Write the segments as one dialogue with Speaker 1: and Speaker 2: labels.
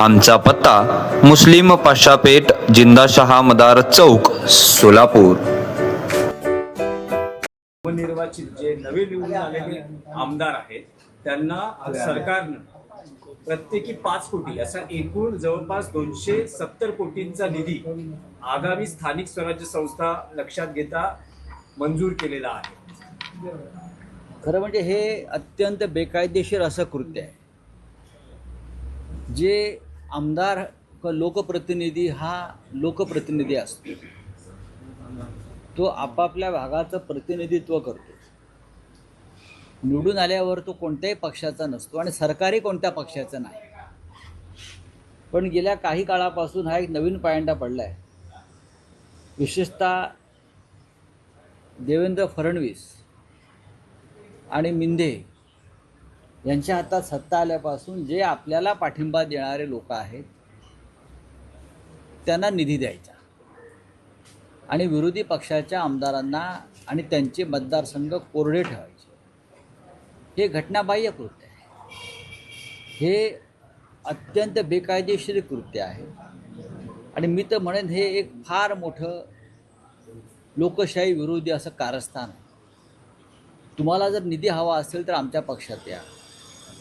Speaker 1: आमचा पत्ता मुस्लिम पाशापेठ जिंदाशहा मदार चौक सोलापूर.
Speaker 2: नवनिर्वाचित जे नवे निवडून आलेले आमदार आहेत त्यांना सरकारनं प्रत्येकी पाच कोटी असा एकूण जवळपास दोनशे सत्तर कोटींचा निधी आगामी स्थानिक स्वराज्य संस्था लक्षात घेता मंजूर केलेला आहे.
Speaker 3: खरं म्हणजे हे अत्यंत बेकायदेशीर असं कृत्य आहे. जे आमदार लोकप्रतिनिधी हा लोकप्रतिनिधी असतो. तो आपापल्या भागाचं प्रतिनिधित्व करतो. निवडून आल्यावर तो कोणत्याही पक्षाचा नसतो आणि सरकारही कोणत्या पक्षाचा नाही. पण गेल्या काही काळापासून हा एक नवीन पायंडा पडला आहे विशेषतः देवेंद्र फडणवीस आणि मिंधे यांच्या हातात सत्ता आल्यापासून जे आपल्याला पाठिंबा देणारे लोक आहेत त्यांना निधी द्यायचा. आणि विरोधी पक्षाच्या आमदारांना आणि त्यांचे मतदारसंघ कोरडे ठेवायचे. हे घटनाबाह्य कृत्य आहे. हे अत्यंत बेकायदेशीर कृत्य आहे. आणि मी तर म्हणेन हे एक फार मोठं लोकशाही विरोधी असं कारस्थान आहे. तुम्हाला जर निधी हवा असेल तर आमच्या पक्षात या.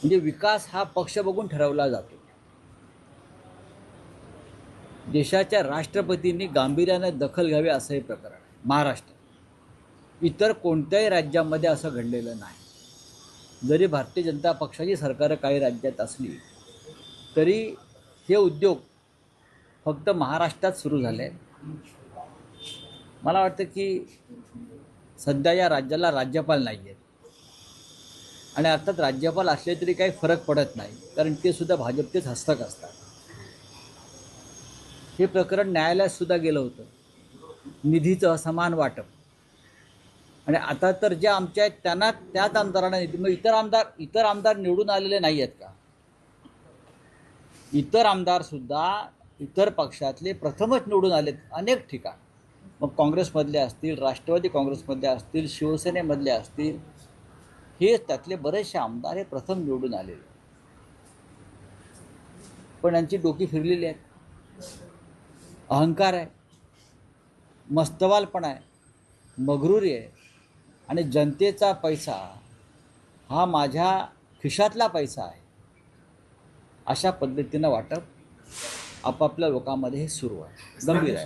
Speaker 3: म्हणजे विकास हा पक्ष बघून ठरवला जातो. देशाच्या राष्ट्रपतींनी गांभीर्यानं दखल घ्यावी असं हे प्रकरण आहे. महाराष्ट्र. इतर कोणत्याही राज्यामध्ये असं घडलेलं नाही. जरी भारतीय जनता पक्षाची सरकारं काही राज्यात असली तरी हे उद्योग फक्त महाराष्ट्रात सुरू झाले. मला वाटतं की सध्या या राज्याला राज्यपाल नाही आहेत आणि अर्थात राज्यपाल असले तरी काही फरक पडत नाही कारण ते सुद्धा भाजपचेच हस्तक असतात. हे प्रकरण न्यायालयात सुद्धा गेलं होतं. निधीचं असमान वाटप. आणि आता तर जे आमच्या आहेत त्यांना त्याच आमदारांना निधी मग इतर आमदार इतर आमदार निवडून आलेले नाही आहेत का? इतर आमदार सुद्धा इतर पक्षातले प्रथमच निवडून आलेत अनेक ठिकाण. मग काँग्रेसमधले असतील राष्ट्रवादी काँग्रेसमधले असतील शिवसेनेमधले असतील हे त्यातले बरेचसे आमदार हे प्रथम निवडून आलेले. पण यांची डोकी फिरलेली आहे अहंकार आहे. मस्तवालपणा आहे. मगरुरी आहे. आणि जनतेचा पैसा हा माझ्या खिशातला पैसा आहे. अशा पद्धतीनं वाटप आपापल्या लोकांमध्ये हे सुरू आहे. गंभीर आहे.